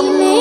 Allah.